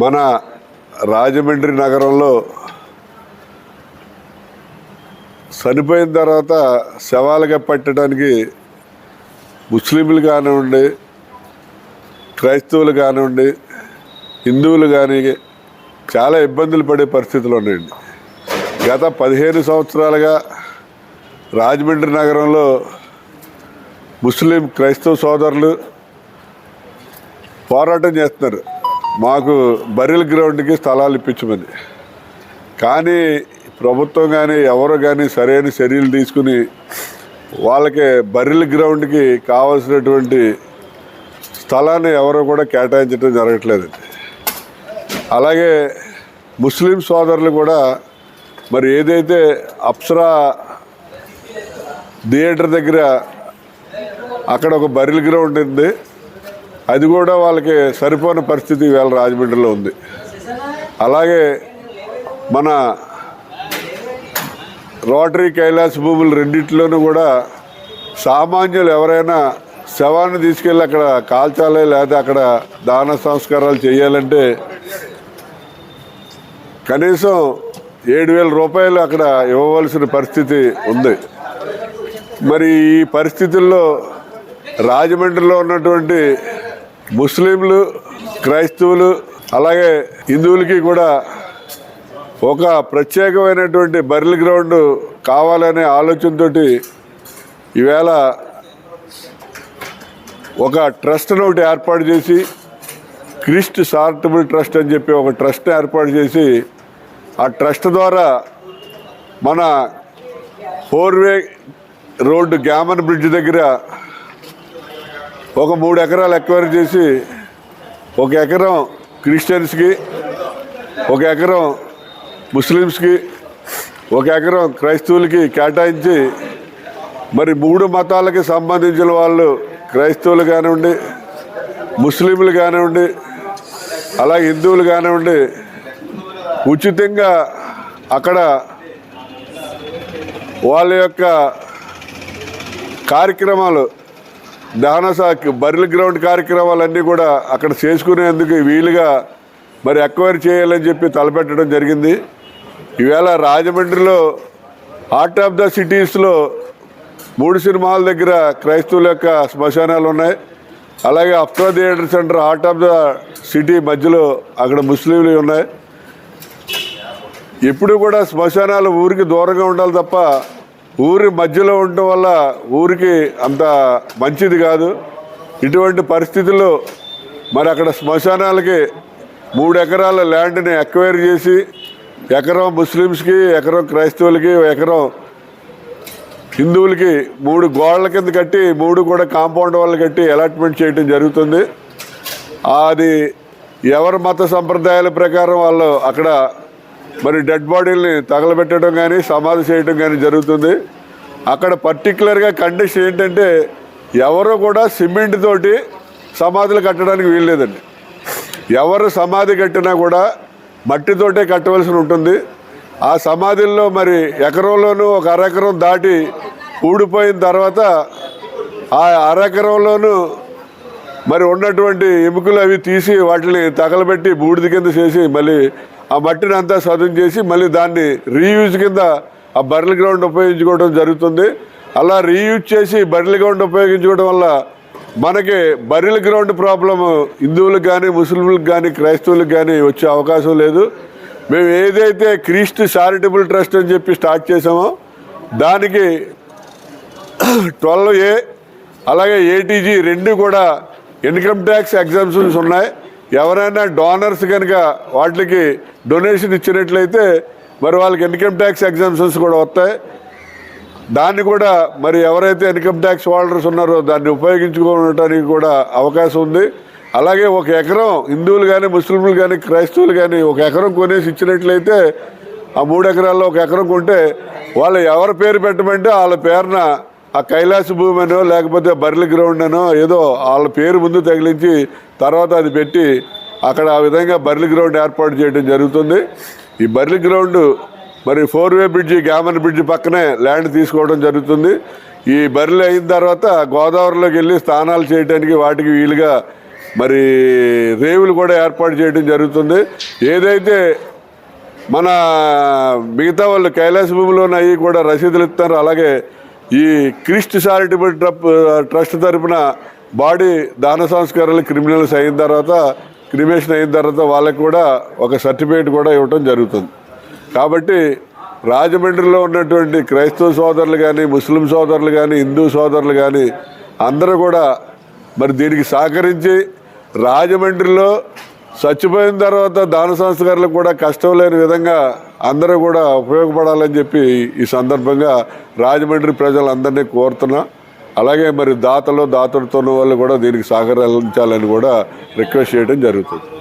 మన రాజమండ్రి నగరంలో చనిపోయిన తర్వాత శవాలుగా పట్టడానికి ముస్లింలు కానివ్వండి క్రైస్తవులు కానివ్వండి హిందువులు కానీ చాలా ఇబ్బందులు పడే పరిస్థితులు ఉన్నాయండి. గత పదిహేను సంవత్సరాలుగా రాజమండ్రి నగరంలో ముస్లిం క్రైస్తవ సోదరులు పోరాటం చేస్తున్నారు. మాకు బరిల్ గ్రౌండ్కి స్థలాలు ఇప్పించమని. కానీ ప్రభుత్వం కానీ ఎవరు కానీ సరైన చర్యలు తీసుకుని వాళ్ళకి బరిల్ గ్రౌండ్కి కావాల్సినటువంటి స్థలాన్ని ఎవరు కూడా కేటాయించడం జరగట్లేదండి. అలాగే ముస్లిం సోదరులు కూడా మరి ఏదైతే అప్సరా థియేటర్ దగ్గర అక్కడ ఒక బరిల్ గ్రౌండ్ ఉంది అది కూడా వాళ్ళకి సరిపోని పరిస్థితి ఇవాళ రాజమండ్రిలో ఉంది. అలాగే మన రోటరీ కైలాస భూములు రెండింటిలోనూ కూడా సామాన్యులు ఎవరైనా శవాన్ని తీసుకెళ్ళి అక్కడ కాల్చాలి లేదా అక్కడ దాన సంస్కారాలు చేయాలంటే కనీసం ఏడు వేల రూపాయలు అక్కడ ఇవ్వవలసిన పరిస్థితి ఉంది. మరి ఈ పరిస్థితుల్లో రాజమండ్రిలో ఉన్నటువంటి ముస్లింలు క్రైస్తవులు అలాగే హిందువులకి కూడా ఒక ప్రత్యేకమైనటువంటి బరిల్ గ్రౌండ్ కావాలనే ఆలోచనతోటి ఈవేళ ఒక ట్రస్ట్ను ఒకటి ఏర్పాటు చేసి క్రిస్ట్ చారిటబుల్ ట్రస్ట్ అని చెప్పి ఒక ట్రస్ట్ ఏర్పాటు చేసి ఆ ట్రస్ట్ ద్వారా మన four way road Gammon bridge దగ్గర ఒక మూడు ఎకరాలు ఎక్వైర్ చేసి ఒక ఎకరం క్రిస్టియన్స్కి ఒక ఎకరం ముస్లిమ్స్కి ఒక ఎకరం క్రైస్తవులకి కేటాయించి మరి మూడు మతాలకి సంబంధించిన వాళ్ళు క్రైస్తవులు కానివ్వండి ముస్లింలు కానివ్వండి అలాగే హిందువులు కానివ్వండి ఉచితంగా అక్కడ వాళ్ళ యొక్క కార్యక్రమాలు దహన సా- బరిల్ గ్రౌండ్ కార్యక్రమాలన్నీ కూడా అక్కడ చేసుకునేందుకు వీలుగా మరి ఎక్వైర్ చేయాలని చెప్పి తలపెట్టడం జరిగింది. ఈవేళ రాజమండ్రిలో హార్ట్ ఆఫ్ ద సిటీస్లో మూడు సినిమాల దగ్గర క్రైస్తవుల యొక్క శ్మశానాలు ఉన్నాయి. అలాగే Apsara theatre centre heart of the city మధ్యలో అక్కడ ముస్లింలు ఉన్నాయి. ఎప్పుడు కూడా శ్మశానాలు ఊరికి దూరంగా ఉండాలి తప్ప ఊరి మధ్యలో ఉండటం వల్ల ఊరికి అంత మంచిది కాదు. ఇటువంటి పరిస్థితుల్లో మరి అక్కడ శ్మశానాలకి మూడు ఎకరాల ల్యాండ్ని ఎక్వైర్ చేసి ఎకరం ముస్లిమ్స్కి ఎకరం క్రైస్తవులకి ఎకరం హిందువులకి మూడు గోడల కింద కట్టి మూడు కూడా కాంపౌండ్ వాళ్ళు కట్టి అలాట్మెంట్ చేయడం జరుగుతుంది. అది ఎవరి మత సంప్రదాయాల ప్రకారం వాళ్ళు అక్కడ మరి డెడ్ బాడీల్ని తగలబెట్టడం కానీ సమాధి చేయడం కానీ జరుగుతుంది. అక్కడ పర్టికులర్గా కండిషన్ ఏంటంటే ఎవరు కూడా సిమెంట్ తోటి సమాధులు కట్టడానికి వీల్లేదండి. ఎవరు సమాధి కట్టినా కూడా మట్టితోటే కట్టవలసి ఉంటుంది. ఆ సమాధుల్లో మరి ఎకరంలోనూ ఒక అరెకరం దాటి ఊడిపోయిన తర్వాత ఆ అరెకరంలోనూ మరి ఉన్నటువంటి ఎముకలు అవి తీసి వాటిని తగలబెట్టి బూడిద కింద చేసి మళ్ళీ ఆ మట్టిని అంతా సదును చేసి మళ్ళీ దాన్ని రీయూజ్ కింద ఆ బర్రెల గ్రౌండ్ ఉపయోగించుకోవడం జరుగుతుంది. అలా రీయూజ్ చేసి బర్రెల గ్రౌండ్ ఉపయోగించుకోవడం వల్ల మనకి బర్రెల గ్రౌండ్ ప్రాబ్లం హిందువులకు కానీ ముస్లింలకు కానీ క్రైస్తవులకు కానీ వచ్చే అవకాశం లేదు. మేము ఏదైతే క్రీస్తు చారిటబుల్ ట్రస్ట్ అని చెప్పి స్టార్ట్ చేసామో దానికి ట్వెల్వ్ ఏ అలాగే ఏటీజీ రెండు కూడా ఇన్కమ్ ట్యాక్స్ ఎగ్జామ్షన్స్ ఉన్నాయి. ఎవరైనా డోనర్స్ కనుక వాటికి డొనేషన్ ఇచ్చినట్లయితే మరి వాళ్ళకి ఇన్కమ్ ట్యాక్స్ ఎగ్జామ్షన్స్ కూడా వస్తాయి. దాన్ని కూడా మరి ఎవరైతే ఇన్కమ్ ట్యాక్స్ హోల్డర్స్ ఉన్నారో దాన్ని ఉపయోగించుకోవడానికి కూడా అవకాశం ఉంది. అలాగే ఒక ఎకరం హిందువులు కానీ ముస్లింలు కానీ క్రైస్తవులు కానీ ఒక ఎకరం కొనేసి ఇచ్చినట్లయితే ఆ మూడు ఎకరాల్లో ఒక ఎకరం కొంటే వాళ్ళు ఎవరి పేరు పెట్టమంటే వాళ్ళ పేరున ఆ కైలాస భూమి అనో లేకపోతే బర్రెల గ్రౌండ్ అనో ఏదో వాళ్ళ పేరు ముందు తగిలించి తర్వాత అది పెట్టి అక్కడ ఆ విధంగా బర్రెల గ్రౌండ్ ఏర్పాటు చేయడం జరుగుతుంది. ఈ బర్రెల గ్రౌండ్ మరి four way bridge Gammon bridge పక్కనే ల్యాండ్ తీసుకోవడం జరుగుతుంది. ఈ బర్రెలు అయిన తర్వాత గోదావరిలోకి వెళ్ళి స్నానాలు చేయడానికి వాటికి వీలుగా మరి రేవులు కూడా ఏర్పాటు చేయడం జరుగుతుంది. ఏదైతే మన మిగతా వాళ్ళు కైలాస భూమిలోని అవి కూడా రసీదులు ఇస్తారు అలాగే ఈ క్రిస్ట్ చారిటబుల్ ట్రప్ ట్రస్ట్ తరపున బాడీ దాన సంస్కారాలు క్రిమినల్స్ అయిన తర్వాత క్రిమేషన్ అయిన తర్వాత వాళ్ళకి కూడా ఒక సర్టిఫికేట్ కూడా ఇవ్వటం జరుగుతుంది. కాబట్టి రాజమండ్రిలో ఉన్నటువంటి క్రైస్తవ సోదరులు కానీ ముస్లిం సోదరులు కానీ హిందూ సోదరులు కానీ అందరూ కూడా మరి దీనికి సహకరించి రాజమండ్రిలో చచ్చిపోయిన తర్వాత దాన సంస్కారాలకు కూడా కష్టం లేని విధంగా అందరూ కూడా ఉపయోగపడాలని చెప్పి ఈ సందర్భంగా రాజమండ్రి ప్రజలందరినీ కోరుతున్నా. అలాగే మరి దాతలు దాతలతో ఉన్న వాళ్ళు కూడా దీనికి సహకరించాలని కూడా రిక్వెస్ట్ చేయడం జరుగుతుంది.